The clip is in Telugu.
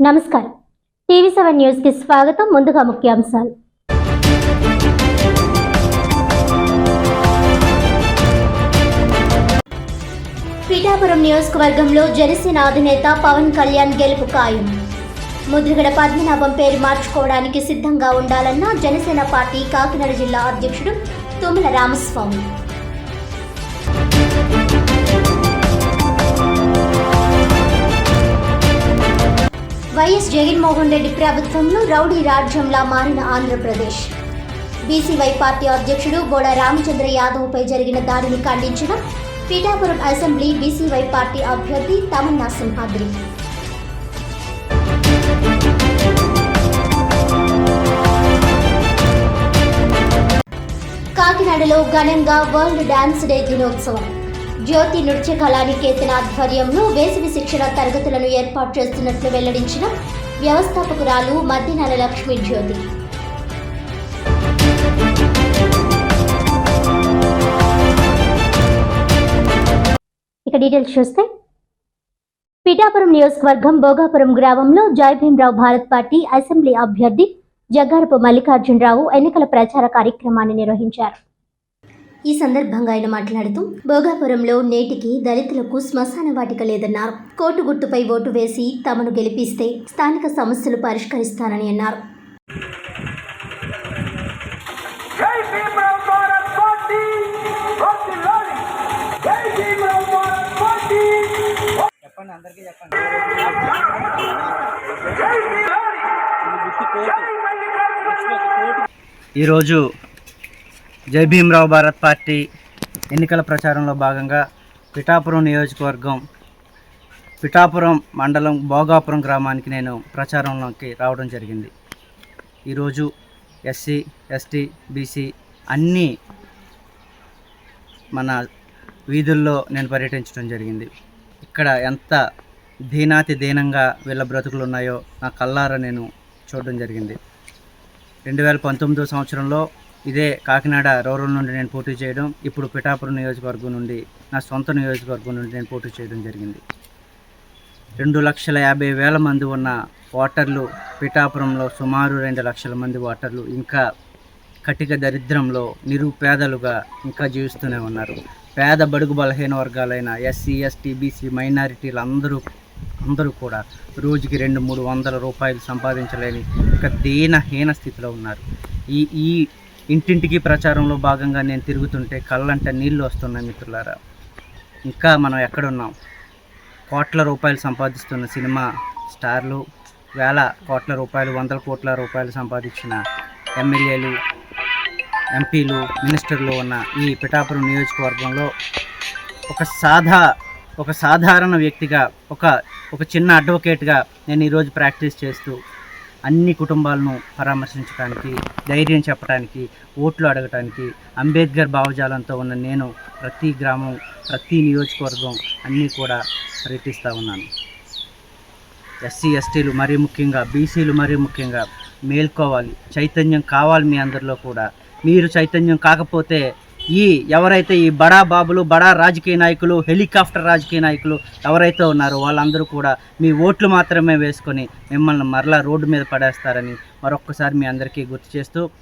నమస్కారం. టీవీ సెవెన్ న్యూస్కి స్వాగతం. ముందుగా ముఖ్యాంశాలు. పిఠాపురం నియోజకవర్గంలో జనసేన అధినేత పవన్ కళ్యాణ్ గెలుపు ఖాయం. ముద్రగడ పద్మనాభం పేరు మార్చుకోవడానికి సిద్ధంగా ఉండాలన్న జనసేన పార్టీ కాకినాడ జిల్లా అధ్యక్షుడు తుమ్మల రామస్వామి. వైఎస్ జగన్మోహన్ రెడ్డి ప్రభుత్వంలో రౌడీ రాజ్యంలా మారిన ఆంధ్రప్రదేశ్. బీసీవై పార్టీ అధ్యక్షుడు బోడ రామచంద్ర యాదవ్పై జరిగిన దాడిని ఖండించిన పీఠాపురం అసెంబ్లీ బీసీవై పార్టీ అభ్యర్థి తమన్నా సింహాద్రి. కాకినాడలో ఘనంగా వరల్డ్ డాన్స్ డే దినోత్సవం. జ్యోతి నృత్య కళానికేతన ఆధ్వర్యంలో వేసవి శిక్షణ తరగతులను ఏర్పాటు చేస్తున్నట్లు వెల్లడించిన వ్యవస్థాపకురాలు మద్దినాల లక్ష్మీ జ్యోతి. ఇక డీటెయిల్స్ చూస్తే పిఠాపురం నియోజకవర్గం భోగాపురం గ్రామంలో జయభీమరావు భారత్ పార్టీ అసెంబ్లీ అభ్యర్థి జగ్గారపు మల్లికార్జునరావు ఎన్నికల ప్రచార కార్యక్రమాన్ని నిర్వహించారు. ఈ సందర్భంగా ఆయన మాట్లాడుతూ భోగాపురంలో నేటికి దళితులకు శ్మశాన వాటిక లేదన్నారు. కోటు గుర్తుపై ఓటు వేసి తమను గెలిపిస్తే స్థానిక సమస్యలు పరిష్కరిస్తానని అన్నారు. చెప్పండి అందరికీ చెప్పండి. ఈరోజు జై భీమరావు భారత్ పార్టీ ఎన్నికల ప్రచారంలో భాగంగా పిఠాపురం నియోజకవర్గం పిఠాపురం మండలం భోగాపురం గ్రామానికి నేను ప్రచారంలోకి రావడం జరిగింది. ఈరోజు ఎస్సీ ఎస్టీ బీసీ అన్నీ మన వీధుల్లో నేను పర్యటించడం జరిగింది. ఇక్కడ ఎంత దీనాతి దీనంగా వీళ్ళ బ్రతుకులు ఉన్నాయో నా కల్లారా నేను చూడడం జరిగింది. రెండు వేల పంతొమ్మిదో సంవత్సరంలో ఇదే కాకినాడ రూరల్ నుండి నేను పోటీ చేయడం ఇప్పుడు పిఠాపురం నియోజకవర్గం నుండి నా సొంత నియోజకవర్గం నుండి నేను పోటీ చేయడం జరిగింది. రెండు లక్షల యాభై వేల మంది ఉన్న ఓటర్లు పిఠాపురంలో సుమారు రెండు లక్షల మంది ఓటర్లు ఇంకా కటిక దరిద్రంలో నిరుపేదలుగా ఇంకా జీవిస్తూనే ఉన్నారు. పేద బడుగు బలహీన వర్గాలైన ఎస్సీ ఎస్టీ బీసీ మైనారిటీలు అందరూ అందరూ కూడా రోజుకి రెండు మూడు వందల రూపాయలు సంపాదించలేని ఒక దీనహీన స్థితిలో ఉన్నారు. ఈ ఈ ఇంటింటికి ప్రచారంలో భాగంగా నేను తిరుగుతుంటే కళ్ళంట నీళ్ళు వస్తున్నాయి మిత్రులారా. ఇంకా మనం ఎక్కడున్నాం? కోట్ల రూపాయలు సంపాదిస్తున్న సినిమా స్టార్లు వేల కోట్ల రూపాయలు వందల కోట్ల రూపాయలు సంపాదించిన ఎమ్మెల్యేలు ఎంపీలు మినిస్టర్లు ఉన్న ఈ పిఠాపురం నియోజకవర్గంలో ఒక సాధా ఒక సాధారణ వ్యక్తిగా ఒక ఒక చిన్న అడ్వకేట్గా నేను ఈరోజు ప్రాక్టీస్ చేస్తూ అన్ని కుటుంబాలను పరామర్శించడానికి ధైర్యం చెప్పడానికి ఓట్లు అడగటానికి అంబేద్కర్ భావజాలంతో ఉన్న నేను ప్రతి గ్రామం ప్రతి నియోజకవర్గం అన్నీ కూడా పర్యటిస్తూ ఉన్నాను. ఎస్సీ ఎస్టీలు మరీ ముఖ్యంగా బీసీలు మరీ ముఖ్యంగా మేల్కోవాలి. చైతన్యం కావాలి మీ అందరిలో కూడా. మీరు చైతన్యం కాకపోతే ఈ ఎవరైతే ఈ బడా బాబులు బడా రాజకీయ నాయకులు హెలికాప్టర్ రాజకీయ నాయకులు ఎవరైతే ఉన్నారో వాళ్ళందరూ కూడా మీ ఓట్లు మాత్రమే వేసుకొని మిమ్మల్ని మరలా రోడ్డు మీద పడేస్తారని మరొక్కసారి మీ అందరికీ గుర్తు చేస్తూ